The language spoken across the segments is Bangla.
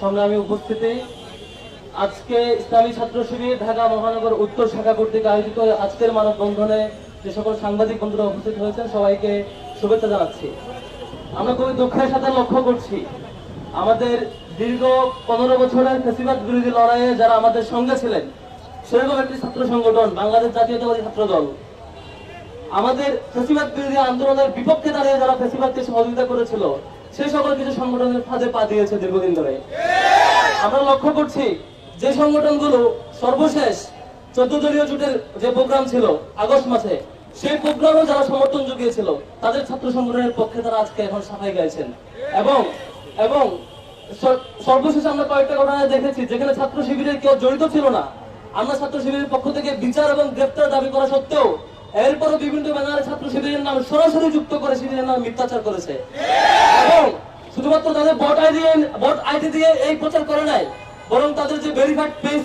সংগ্রামী উপস্থিতি। আজকে ইসলামী ছাত্র শিবির ঢাকা মহানগর উত্তর শাখা কর্তৃক আয়োজিত আজকের মানববন্ধনে যে সকল সাংবাদিক বন্ধুরা উপস্থিত হয়েছেন, সবাইকে শুভেচ্ছা জানাচ্ছি। আমরা খুবই দুঃখের সাথে লক্ষ্য করছি, আমাদের দীর্ঘ পনেরো বছরের ফেসিবাদ বিরোধী লড়াইয়ে যারা আমাদের সঙ্গে ছিলেন, সেরকম একটি ছাত্র সংগঠন, বাংলাদেশ জাতীয়তাবাদী ছাত্র দল। আমাদের ফেসিবাদ বিরোধী আন্দোলনের বিপক্ষে দাঁড়িয়ে যারা ফেসিবাদকে সহযোগিতা করেছিল সেই সকল কিছু সংগঠনের ফাঁদে পা দিয়েছে দীর্ঘদিন ধরে। আমরা লক্ষ্য করছি, যে সংগঠনগুলো সর্বশেষ চোদ্দ দলীয় জোটের যে প্রোগ্রাম ছিল আগস্ট মাসে, সেই প্রোগ্রামে যারা সমর্থন জুগিয়েছিল, তাদের ছাত্র সংগঠনের পক্ষে তারা আজকে এখন সাফাই গাইছেন। এবং এবং সর্বশেষ আমরা কয়েকটা ঘটনা দেখেছি, যেখানে ছাত্র শিবিরের কেউ জড়িত ছিল না। আমরা ছাত্র শিবিরের পক্ষ থেকে বিচার এবং গ্রেপ্তার দাবি করা সত্ত্বেও এরপরও বিভিন্ন ব্যানারে ছাত্র শিবিরের নাম সরাসরি যুক্ত করে শিবিরের নাম মিথ্যাচার করেছে। এবং শুধুমাত্র তাদের বট আইডি বট আইডি দিয়ে এই প্রচার করে নাই, বরং তাদের যে ভেরিফাইড পেজ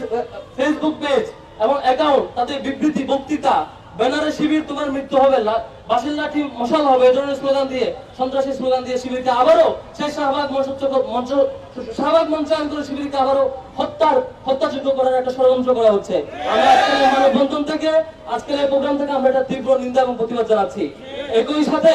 ফেসবুক পেজ এবং অ্যাকাউন্ট তাদের বিবৃতি, বক্তৃতা ব্যানারে শিবির তোমার মৃত্যু হবে, লা- বাঁশের লাঠি মশাল হবে ধরনের স্লোগান দিয়ে, সন্ত্রাসী স্লোগান দিয়ে শিবিরকে আবারও সেই শাহবাগ মঞ্চ মঞ্চ শাহবাগ মঞ্চায়ন করে শিবিরকে আবারও হত্যার হত্যাযোগ্য করার একটা ষড়যন্ত্র করা হচ্ছে। আমরা আজকের থেকে, আজকের এই প্রোগ্রাম থেকে আমরা এটা তীব্র নিন্দা এবং প্রতিবাদ জানাচ্ছি। একই সাথে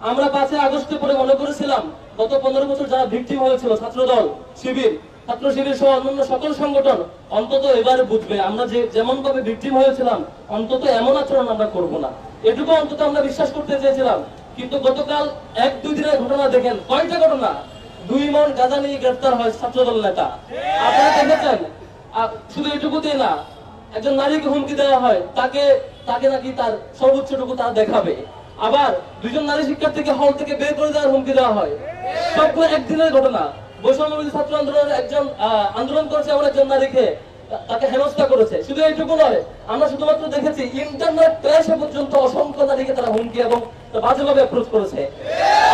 আমরা পাঁচই আগস্টে পরে মনে করেছিলাম, গত পনেরো বছর যারা ভিকটিম হয়েছিল ছাত্রদল, শিবির ছাত্র সহ অন্যান্য সকল সংগঠন অন্তত এবারে বুঝবে। আমরা যে যেমন ভাবে ভিকটিম হয়েছিলাম, অন্তত এমন আচরণ আমরা করব না। এটুকু অন্তত আমরা বিশ্বাস করতে চেয়েছিলাম। কিন্তু গতকাল এক, দুই দিনের ঘটনা দেখেন। কয়টা ঘটনা? দুই মন গাঁজা নিয়ে গ্রেফতার হয় ছাত্রদল নেতা। আপনারা দেখেছেন? শুধু এটুকুতেই না, একজন নারীকে হুমকি দেওয়া হয়, তাকে তাকে নাকি তার সর্বোচ্চটুকু তার দেখাবে। আবার দুজন নারী শিক্ষার্থীকে হল থেকে বের করে দেওয়ার হুমকি দেওয়া হয়। সবগুলো একদিনের ঘটনা। বৈষম্য বিরোধী ছাত্র আন্দোলনের একজন আন্দোলন করেছে এমন একজন নারীকে তাকে হেনস্থা করেছে। শুধু এইটুকু নয় আমরা শুধুমাত্র দেখেছি ইন্টারনেট ক্লাসে পর্যন্ত অসংখ্য নারীকে তারা হুমকি এবং বাজেভাবে অ্যাপ্রোচ করেছে।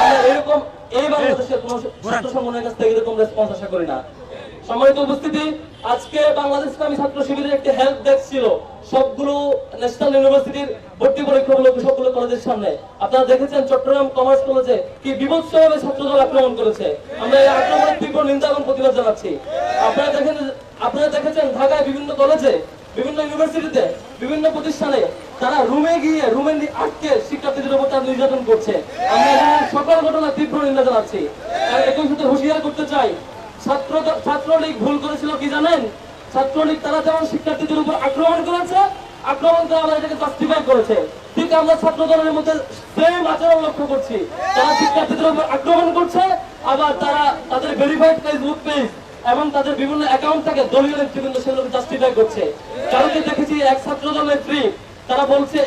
আমরা এরকম এই বাংলাদেশের কোন ছাত্র সংগঠনের কাছ থেকে এরকম রেসপন্স আশা করি না। সম্মানিত উপস্থিতি, আজকে বাংলাদেশ ইসলামী ছাত্র শিবিরের একটি হেল্প ডেস্ক ছিল। সবগুলো ন্যাশনাল ইউনিভার্সিটির ভর্তি পরীক্ষাগুলো সবগুলো কলেজের সামনে। আপনারা দেখেছেন চট্টগ্রাম কমার্স কলেজে কি বিভৎসভাবে ছাত্রদল আক্রমণ করেছে। আমরা এই আক্রমণের তীব্র নিন্দা এবং প্রতিবাদ জানাচ্ছি। আপনারা দেখেন, আপনারা দেখেছেন ঢাকায় বিভিন্ন কলেজে বিভিন্ন ইউনিভার্সিটিতে বিভিন্ন প্রতিষ্ঠানে তারা রুমে গিয়ে রুমে আটকে শিক্ষার্থীদের উপর তারা নির্যাতন করছে। আমরা সকল ঘটনা তীব্র নিন্দা জানাচ্ছি। একই সাথে হুঁশিয়ার করতে চাই ছাত্র ছাত্রলীগ ভুল করেছিল কি জানেন? ছাত্রলীগ তারা যেমন শিক্ষার্থীদের উপর আক্রমণ করেছে, আক্রমণ করে আমরা এটাকে জাস্টিফাই করেছে। ঠিক আমরা ছাত্র দলের মধ্যে সেম আচরণ লক্ষ্য করছি। তারা শিক্ষার্থীদের উপর আক্রমণ করছে, আবার তারা তাদের ভেরিফাইড ফেসবুক পেজ এবং তাদের বিভিন্ন অ্যাকাউন্ট থেকে দলীয় নেতৃবৃন্দ সেগুলোকে জাস্টিফাই করছে। কারণ দেখেছি এক ছাত্র দলের নেত্রী তারা বলছে